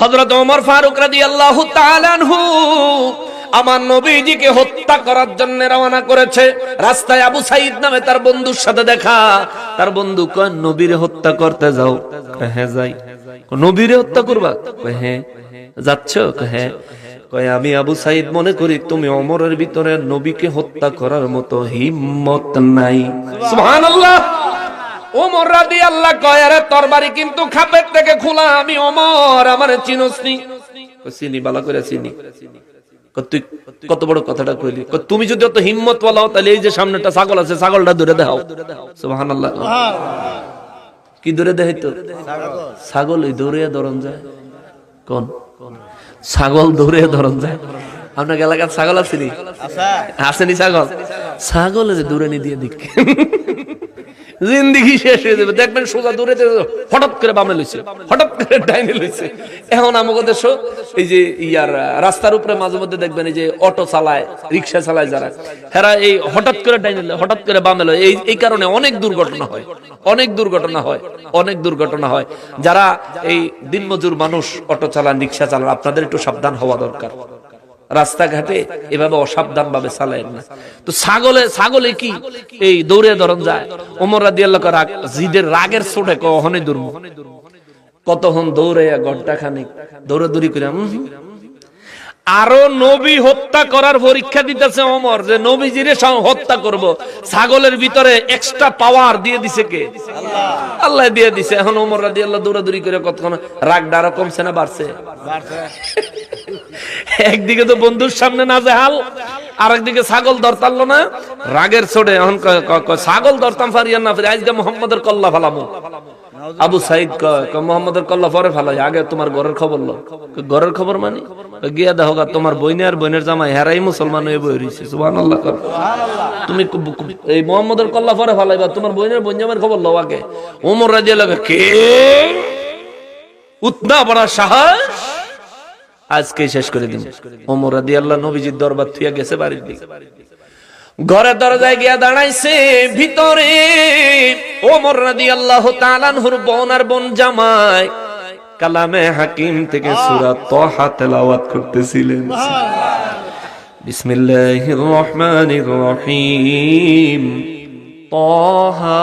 হযরত ওমর ফারুক রাদিয়াল্লাহু তাআলা আনহু আমার নবীজিকে হত্যা করার জন্য রওনা করেছে। রাস্তায় আবু সাইদ নামে তার বন্ধুর সাথে দেখা। তার বন্ধু কয়, নবীরে হত্যা করতে যাও। হ্যাঁ যাই। নবীরে হত্যা করবা? হ্যাঁ। যাচ্ছ? হ্যাঁ। কয়, আমি আবু সাইদ মনে করি, তুমি অমরের ভিতরে নবীকে হত্যা করার মতো হিম্মত নাই। সুবহানাল্লাহ! ওমর রাদি আল্লাহ কয় আরে তরবারি কিন্তু খাপের থেকে খোলা আমি ওমর আমার চিনসনি। চিনি বালা করে চিনি। তুই কত বড় কথাটা কইলি। তুমি যদি অত হিম্মত বলাও তাহলে এই যে সামনেটা ছাগল আছে ছাগলটা ধরে দেখাও। সুবহানাল্লাহ। কি ধরে দেখাই তো ছাগল এই দৌড়ে ধরন যায়। কোন? ছাগল দৌড়ে ধরন যায়। আপনার এলাকার ছাগল আছে নি? আসেনি ছাগল? ছাগলের দূরে নি দিয়ে দিক। জিন্দিগি শেষ হয়ে যাবে। দেখবেন সোজা দূরে হঠাৎ করে বামে লইছে। হঠাৎ করে ডাইনে লইছে। এখন আমাকে দেশ, এই যে ইয়ার, রাস্তার উপরে মাঝে মধ্যে দেখবেন এই যে অটো চালায়, রিক্সা চালায় যারা। হেরা এই হঠাৎ করে ডাইনে হঠাৎ করে বামে লয়। এই এই কারণে অনেক দুর্ঘটনা হয়। অনেক দুর্ঘটনা হয়। অনেক দুর্ঘটনা হয়। যারা এই দিনমজুর মানুষ অটো চালান, রিক্সা চালান, আপনাদের একটু সাবধান হওয়া দরকার। রাস্তাঘাটে এভাবে অসাবধান ভাবে চালায় না। তো ছাগলে ছাগলে কি এই দৌড়ে ধরন যায়? ওমর রাদি আল্লাহ রাগ জিদের রাগের ছোটে কখনই দুর্ম। কতক্ষণ দৌড়ে ঘণ্টা খানিক দৌড়ে দৌড়ি করে আরও নবী হত্যা করার পরীক্ষা দিতেছে অমর যে নবীজিরে সং- হত্যা করব। ছাগলের ভিতরে এক্সট্রা পাওয়ার দিয়ে দিছে কে? আল্লাহ দিয়ে দিছে। এখন ওমর রাদি আল্লাহ দৌড়াদৌড়ি করে কতক্ষণ রাগ আরও কমছে না বাড়ছে? একদিকে তো বন্ধুর সামনে না হাল আর একদিকে ছাগল ধরতারলো না। রাগের ছোড়ে এখন ছাগল ধরতাম ফারিয়ান না, ফিরে আজকে মোহাম্মদের কল্লা ফালামু। আবু সাইদ মোহাম্মদের কল্লা পরে ফালাই, আগে তোমার ঘরের খবর লো। ঘরের খবর মানে? গিয়া দেখো তোমার বইনে আর বইনের জামাই, হেরাই মুসলমান হয়ে বই রয়েছে। তুমি এই মোহাম্মদের কল্লা পরে ফালাইবা, তোমার বইনের বইন জামাইয়ের খবর লো আগে। ওমর রাজিয়া লাগে কে? উতনা বড় সাহস? আজকে শেষ করে দিন ওমর রাদি আল্লাহ নবীজির দরবার থুইয়া গেছে বাড়ির দিকে। ঘরের দরজায় গিয়া দাঁড়াইছে, ভিতরে ওমর রাদি আল্লাহ তালানহুর বোন আর বোন জামাই। কালামে হাকিম থেকে সুরা তহা তেলাওয়াত করতেছিলেন। বিসমিল্লাহির রহমানির রহিম। তহা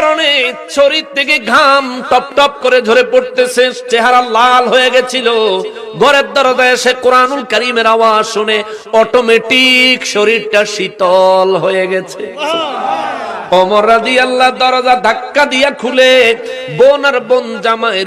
কারণে শরীর থেকে ঘাম টপ টপ করে ঝরে পড়তেছে, চেহারা লাল হয়ে গেছিল। ঘরের দরজায় এসে কোরআনুল করিমের আওয়াজ শুনে অটোমেটিক শরীরটা শীতল হয়ে গেছে। বোন আর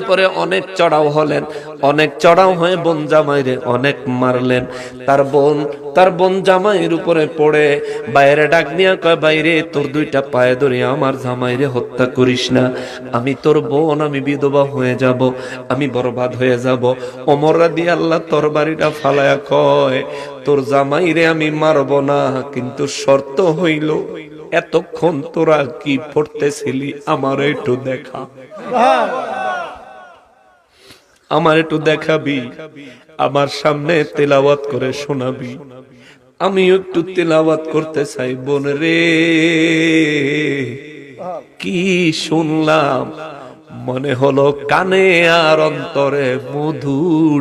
উপরে অনেক চড়াও হলেন, অনেক চড়াও হয়ে বোন জামাইরে অনেক মারলেন। তার বোন, তার উপরে পড়ে, বাইরে ডাক নিয়া কয়, বাইরে তোর দুইটা পায়ে ধরে আমার জামাইরে হত্যা করিস না। আমি তোর বোন, আমি বিধবা হয়ে যাব, আমি বরবাদ হয়ে যাব। অমর রাদি আল্লাহ তোর বাড়িটা ফালায়া কয়, তোর জামাইরে আমি মারব না, কিন্তু শর্ত হইল, এতক্ষণ তোরা কি পড়তেছিলি আমার একটু দেখা। আমার একটু দেখাবি, আমার সামনে তেলাওয়াত করে শোনাবি। আমি একটু তেলাওয়াত করতে চাই, বোন রে। কি শুনলাম? মনে হলো কানে আর অন্তরে মধু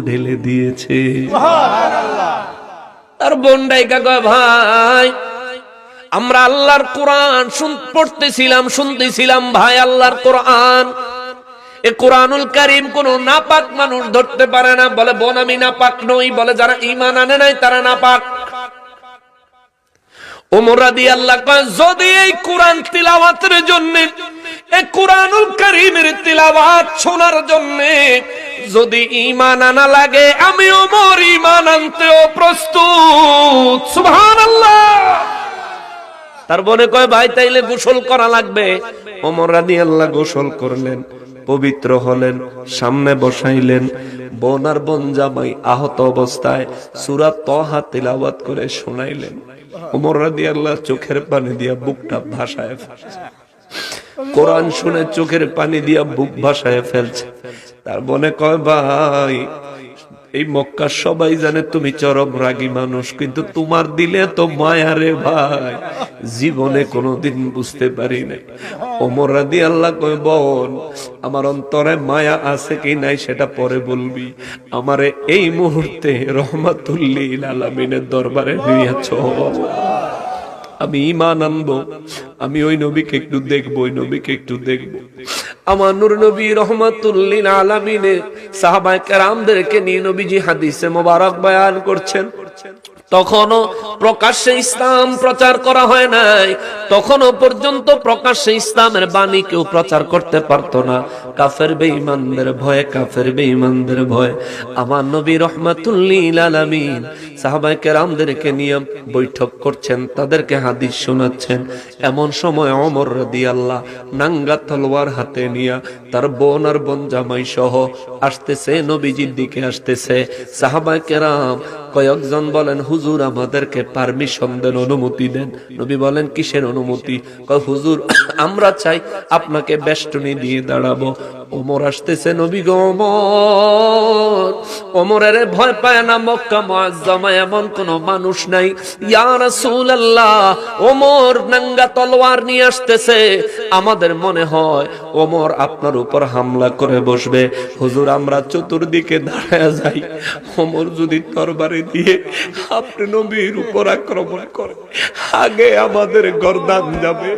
ঢেলে দিয়েছে। আর বোন ডাইকা কয় ভাই আমরা আল্লাহর কোরআন শুন পড়তেছিলাম শুনতেছিলাম ভাই আল্লাহর কোরআন। এ কোরআনুল কারিম কোন নাপাক মানুষ ধরতে পারে না। বলে বোন আমি নাপাক নই। বলে যারা ইমান আনে নাই তারা নাপাক। তার বনে কয়, ভাই, তাইলে গোসল করা লাগবে। ওমর আল্লাহ গোসল করলেন, পবিত্র হলেন, সামনে বসাইলেন, বোন আর বোন জামাই আহত অবস্থায় সূরা তহা তিলাওয়াত করে শোনাইলেন। ওমর আল্লাহ চোখের পানি দিয়া বুকটা ভাসায় ফেলছে। কোরআন শুনে চোখের পানি দিয়া বুক ভাসায় ফেলছে। তার মনে কয়, ভাই এই মক্কার সবাই জানে তুমি চরম রাগী মানুষ, কিন্তু তোমার দিলে তো মায়া রে ভাই। জীবনে কোনোদিন বুঝতে পারি নাই। ওমর রাদি আল্লাহ কয়, বোন, আমার অন্তরে মায়া আছে কি নাই সেটা পরে বলবি। আমারে এই মুহূর্তে রহমাতুল্লিল আলামিনের দরবারে নিয়ে চল। আমি ইমান আনব। আমি ওই নবীকে একটু দেখব, ওই নবীকে একটু দেখব। আমার নূর নবী রহমাতুল্লিন আলামিনে সাহাবায়ে কেরামদেরকে নিয়ে নবীজি হাদিসে মোবারক বয়ান করছেন। তখনও প্রকাশ্যে ইসলাম প্রচার করা হয় নাই। তখনও পর্যন্ত প্রকাশ্যে ইসলামের বাণী কেউ প্রচার করতে পারতো না। কাফের বেঈমানদের ভয়ে, কাফের বেঈমানদের ভয়ে। আমার নবী রহমাতুল্লিল আলামিন সাহাবায়ে কেরামদেরকে নিয়ে বৈঠক করছেন, তাদেরকে হাদিস শোনাচ্ছেন। এমন সময় অমর রাদিয়াল্লাহ নাঙ্গা তলোয়ার হাতে নিয়ে তার বোন আর বোন জামাই সহ আসতেছে, নবীজির দিকে আসতেছে। সাহাবায়ে কেরাম কয়েকজন বলেন, হুজুর, আমাদেরকে পারমিশন দেন, অনুমতি দেন। নবী বলেন, কিসের অনুমতি? হুজুর, আমরা চাই আপনাকে বেষ্টনী দিয়ে দাঁড়াবো। ওমর আসতেছে, নবী গো ওমর, ওমরের ভয় পায় না, মক্কা মুআজ্জামা এমন কোন মানুষ নাই। ইয়া রাসূলুল্লাহ, ওমর নাঙ্গা তলোয়ার নিয়ে আসতেছে। আমাদের মনে হয়, ওমর আপনার উপর হামলা করে বসবে। হুজুর, আমরা চতুর্দিকে দাঁড়ায় যাই। ওমর যদি তরবারি দিয়ে আপনি নবীর উপর আক্রমণ করে আগে আমাদের গর্দান যাবে,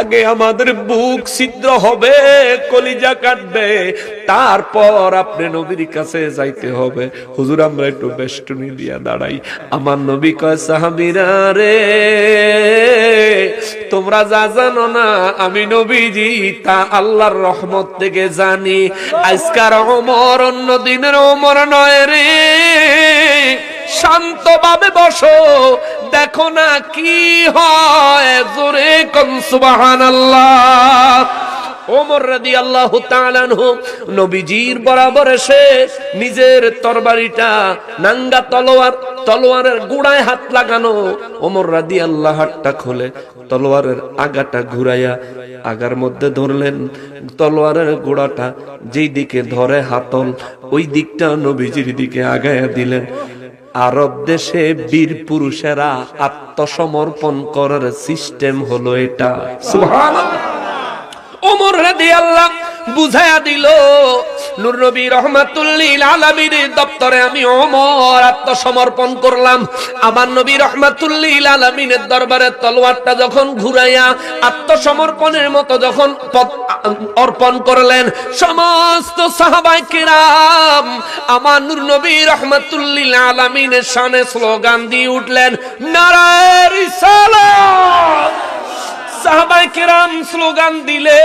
আগে আমাদের বুক ছিদ্র হবে, কলিজা কাটবে, তারপর আপনি নবীর কাছে যাইতে হবে। হুজুর, আমরা একটু বেষ্টনী দিয়া দাঁড়াই। আমার নবী কয়, সাহাবিরা রে, তোমরা যা জানো না, আমি নবীজি, তা আল্লাহর রহমত থেকে জানি। আজকার অমর অন্য দিনের অমর নয় রে। শান্তভাবে বসো। দেখো না কি হয়। জোরে কন সুবহানাল্লাহ। ওমর রাদি আল্লাহ নবীজির বরাবর এসে নিজের তরবারিটা, নাঙ্গা তলোয়ার, তলোয়ারের গুড়ায় হাত লাগানো। ওমর রাদি আল্লাহ হাতটা খোলে তলোয়ারের আগাটা ঘুরাইয়া আগার মধ্যে ধরলেন। তলোয়ারের গোড়াটা যেই দিকে ধরে হাতল, ওই দিকটা নবীজির দিকে আগায়া দিলেন। আরব দেশে বীর পুরুষেরা আত্মসমর্পণ করার সিস্টেম হলো এটা। সুবহানাল্লাহ। ওমর রাদিয়াল্লাহ বুঝায়া দিল, নূর নবী রহমাতুল্লিল আলামির দপ্তরে আমি ওমর আত্মসমর্পণ করলাম। আমার নবী রহমাতুল্লিল আলামিনের দরবারে তলোয়ারটা যখন ঘুরাইয়া আত্মসমর্পণের মতো যখন অর্পণ করলেন, সমস্ত সাহাবাই কিরাম আমার নূর নবী রহমাতুল্লিল আলামিনের শানে স্লোগান দিয়ে উঠলেন রিসালাত! সাহাবাই কিরাম স্লোগান দিলে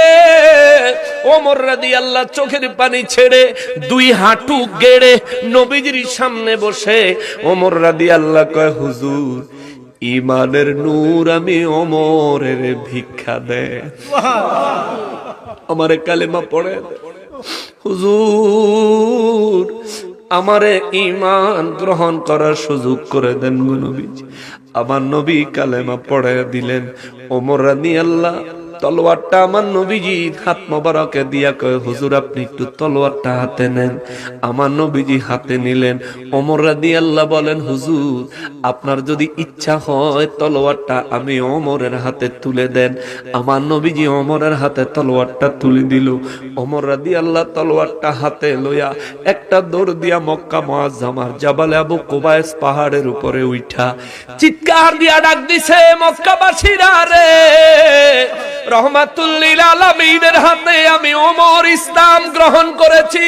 ওমর রাদি আল্লাহ চোখের পানি ছেড়ে দুই হাঁটু গেড়ে নবীজির সামনে বসে। ওমর রাদি আল্লাহ কয় হুজুর ইমানের নূর আমি ওমরের ভিক্ষা দে। আমারে কালেমা পড়ে। হুজুর আমারে ইমান গ্রহণ করার সুযোগ করে দেন গো নবীজি। আমার নবী কালেমা পড়ে দিলেন। ওমর রানী আল্লাহ তলোয়ারটা আমার নবীজি হাত মোবারকে দিয়া কয়, হুজুর, আপনি একটু তলোয়ারটা হাতে নেন। আমার নবীজি হাতে নিলেন। ওমর রাদি আল্লাহ বলেন, হুজুর, আপনার যদি ইচ্ছা হয় তলোয়ারটা আমি ওমরের হাতে তুলে দেন। আমার নবীজি ওমরের হাতে তলোয়ারটা তুলে দিল। ওমর রাদি আল্লাহ তলোয়ারটা হাতে লইয়া একটা দৌড় দিয়া মক্কা মুআজ্জামার জাবালে আবু কুবাইস পাহাড়ের উপরে উঠা চিৎকার দিয়া ডাক দিছে, মক্কাবাসীরা রে! রহমাতুল্লিল আলামিনের হাতে আমি ওমর ইসলাম গ্রহণ করেছি।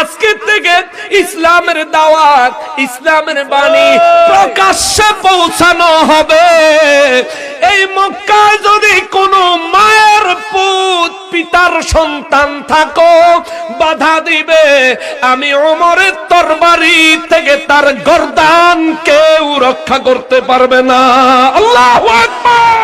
আজকে থেকে ইসলামের দাওয়াত, ইসলামের বাণী প্রকাশ্যে পৌঁছানো হবে। এই মক্কায় যদি কোনো মায়ের পুত, পিতার সন্তান থাকো, বাধা দিবে। আমি ওমরের তরবারি থেকে তার গর্দান কেউ রক্ষা করতে পারবে না। আল্লাহু আকবার!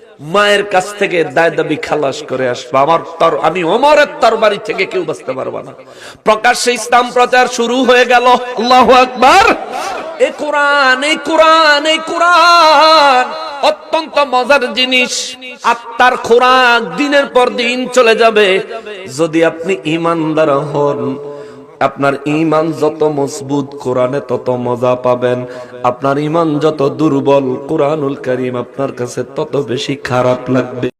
মায়ের কাছ থেকে দায় দাবি খালাস করে আসব। আমার তর আমি অমরের তরবারি থেকে কেউ বাঁচতে পারব না। প্রকাশ্যে ইসলাম প্রচার শুরু হয়ে গেল। আল্লাহ আকবার। এই কোরআন এই কোরআন এই কোরআন। অত্যন্ত মজার জিনিস। আত্মার খোরাক দিনের পর দিন চলে যাবে। যদি আপনি ইমানদার হন আপনার ইমান যত মজবুত কোরআনে তত মজা পাবেন। আপনার ইমান যত দুর্বল কোরআনুল করিম আপনার কাছে তত বেশি খারাপ লাগবে।